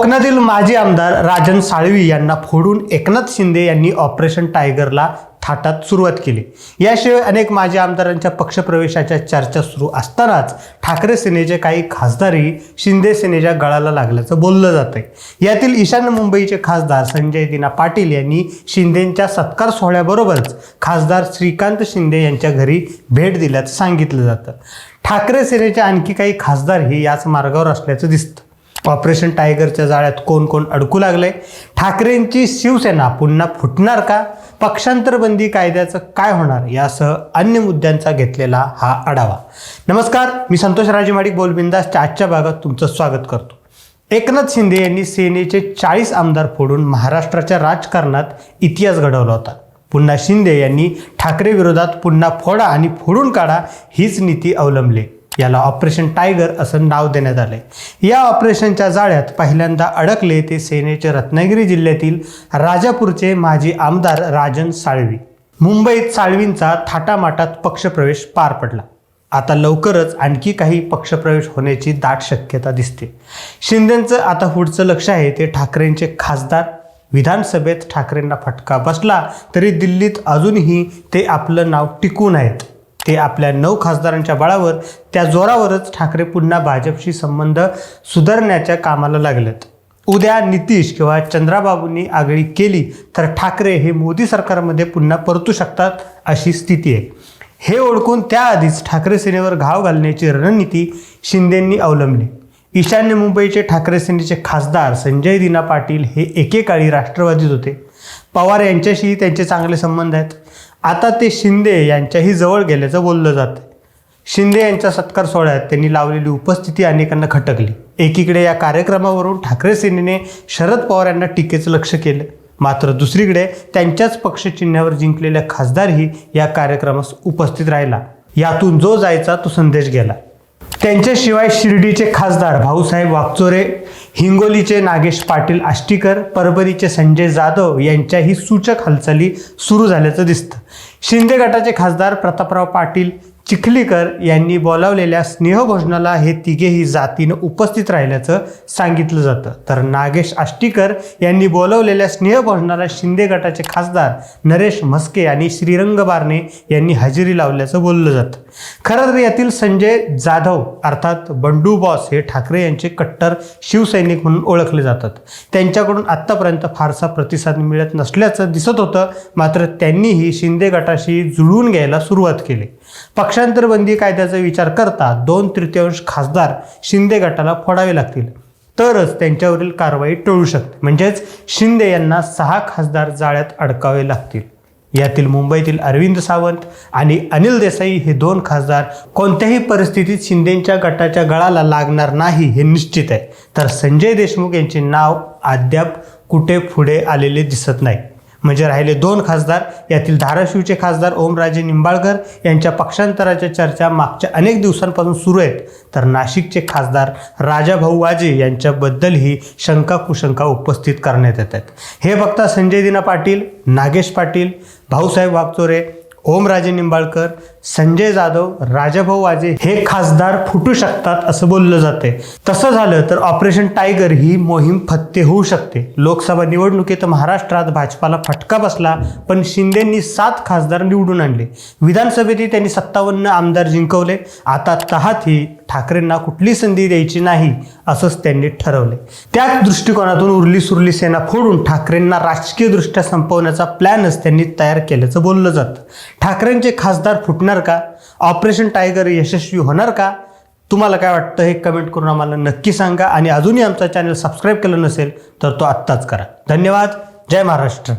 कोकणातील माजी आमदार राजन साळवी यांना फोडून एकनाथ शिंदे यांनी ऑपरेशन टायगरला थाटात सुरुवात केली. याशिवाय अनेक माजी आमदारांच्या पक्षप्रवेशाच्या चर्चा सुरू असतानाच ठाकरे सेनेचे काही खासदारही शिंदे सेनेच्या गळाला लागल्याचं बोललं जात आहे यातील ईशान्य मुंबईचे खासदार संजय दिना पाटील यांनी शिंदेंच्या सत्कार सोहळ्याबरोबरच खासदार श्रीकांत शिंदे यांच्या घरी भेट दिल्याचं सांगितलं जातं. ठाकरे सेनेचे आणखी काही खासदारही याच मार्गावर असल्याचं दिसतं. ऑपरेशन टायगरच्या जाळ्यात कोण कोण अडकू लागले ठाकरेंची शिवसेना पुन्हा फुटणार का? पक्षांतरबंदी कायद्याचं काय होणार? यासह अन्य मुद्द्यांचा घेतलेला हा आढावा. नमस्कार मी संतोष राजेमाडिक बोलबिंदासच्या आजच्या भागात तुमचं स्वागत करतो. एकनाथ शिंदे यांनी सेनेचे चाळीस आमदार फोडून महाराष्ट्राच्या राजकारणात इतिहास घडवला होता. पुन्हा शिंदे यांनी ठाकरे विरोधात पुन्हा फोडा आणि फोडून काढा हीच नीती अवलंबली. याला ऑपरेशन टायगर असं नाव देण्यात आले या ऑपरेशनच्या जाळ्यात पहिल्यांदा अडकले ते सेनेचे रत्नागिरी जिल्ह्यातील राजापूरचे माजी आमदार राजन साळवी. मुंबईत साळवींचा थाटामाटात पक्षप्रवेश पार पडला. आता लवकरच आणखी काही पक्षप्रवेश होण्याची दाट शक्यता दिसते. शिंदेचं आता पुढचं लक्ष आहे ते ठाकरेंचे खासदार. विधानसभेत ठाकरेंना फटका बसला तरी दिल्लीत अजूनही ते आपलं नाव टिकून आहेत. ते आपल्या नऊ खासदारांच्या बळावर त्या जोरावरच ठाकरे पुन्हा भाजपशी संबंध सुधारण्याच्या कामाला लागलेत. उद्या नितीश किंवा चंद्राबाबूंनी आगळी केली तर ठाकरे हे मोदी सरकारमध्ये पुन्हा परतू शकतात अशी स्थिती आहे. हे ओळखून त्याआधीच ठाकरे सेनेवर घाव घालण्याची रणनीती शिंदेंनी अवलंबली. ईशान्य मुंबईचे ठाकरे सेनेचे खासदार संजय दिना पाटील हे एकेकाळी राष्ट्रवादीत होते. पवार यांच्याशी त्यांचे चांगले संबंध आहेत. आता ते शिंदे यांच्याही जवळ गेल्याचं बोललं जातं. शिंदे यांच्या सत्कार सोहळ्यात त्यांनी लावलेली उपस्थिती अनेकांना खटकली. एकीकडे या कार्यक्रमावरून ठाकरे सेनेने शरद पवार यांना टीकेचं लक्ष केलं. मात्र दुसरीकडे त्यांच्याच पक्षचिन्हावर जिंकलेल्या खासदारही या कार्यक्रमास उपस्थित राहिला. यातून जो जायचा तो संदेश गेला. त्यांच्याशिवाय शिर्डीचे खासदार भाऊसाहेब वागचोरे हिंगोलीचे नागेश पाटील आष्टीकर परभणीचे संजय जाधव यांच्याही सूचक हालचाली सुरू झाल्याचं दिसतं. शिंदे गटाचे खासदार प्रतापराव पाटील चिखलीकर यांनी बोलावलेल्या स्नेहभोजनाला हे तिघेही जातीनं उपस्थित राहिल्याचं सांगितलं जातं. तर नागेश आष्टीकर यांनी बोलवलेल्या स्नेहभोजनाला शिंदे गटाचे खासदार नरेश म्हस्के आणि श्रीरंग बारणे यांनी हजेरी लावल्याचं बोललं जातं. खरं तर यातील संजय जाधव अर्थात बंडू बॉस हे ठाकरे यांचे कट्टर शिवसैनिक म्हणून ओळखले जातात. त्यांच्याकडून आत्तापर्यंत फारसा प्रतिसाद मिळत नसल्याचं दिसत होतं मात्र त्यांनीही शिंदे गटाशी जुळवून घ्यायला सुरुवात केली. पक्ष बंदी कायद्याचा विचार करता दोन तृतीयांश खासदार शिंदे गटाला फोडावे लागतील. तरच त्यांच्यावरील कारवाई टळू शकते. म्हणजेच शिंदे यांना सहा खासदार जाळ्यात अडकावे लागतील. यातील मुंबईतील अरविंद सावंत आणि अनिल देसाई हे दोन खासदार कोणत्याही परिस्थितीत शिंदेच्या गटाच्या गळाला लागणार नाही हे निश्चित आहे. तर संजय देशमुख यांचे नाव अद्याप कुठे पुढे आलेले दिसत नाही. म्हणजे राहिले दोन खासदार यातील धाराशिवचे खासदार ओमराजे निंबाळकर यांच्या पक्षांतराच्या चर्चा मागच्या अनेक दिवसांपासून सुरू आहेत. तर नाशिकचे खासदार राजाभाऊ वाजे यांच्याबद्दलही शंका कुशंका उपस्थित करण्यात येत आहेत. हे बघता संजय दिना पाटील नागेश पाटील भाऊसाहेब वागचोरे ओमराजे निंबाळकर संजय जाधव राजाभाऊ वाजे हे खासदार फुटू शकतात असं बोललं जाते तसं झालं तर ऑपरेशन टायगर ही मोहीम फत्ते होऊ शकते. लोकसभा निवडणुकीत महाराष्ट्रात भाजपाला फटका बसला पण शिंदेंनी सात खासदार निवडून आणले. विधानसभेतही त्यांनी सत्तावन्न आमदार जिंकवले. आता तहात ही ठाकरेंना कुठली संधी द्यायची नाही असंच त्यांनी ठरवले. त्याच दृष्टिकोनातून उरली सुरली सेना फोडून ठाकरेंना राजकीयदृष्ट्या संपवण्याचा प्लॅनच त्यांनी तयार केल्याचं बोललं जातं. ठाकरेंचे खासदार फुटणार का? ऑपरेशन टायगर यशस्वी होणार का? तुम्हाला काय वाटतं हे कमेंट करून आम्हाला नक्की सांगा. आणि अजूनही आमचा चॅनल सबस्क्राईब केलं नसेल तर तो आत्ताच करा. धन्यवाद. जय महाराष्ट्र.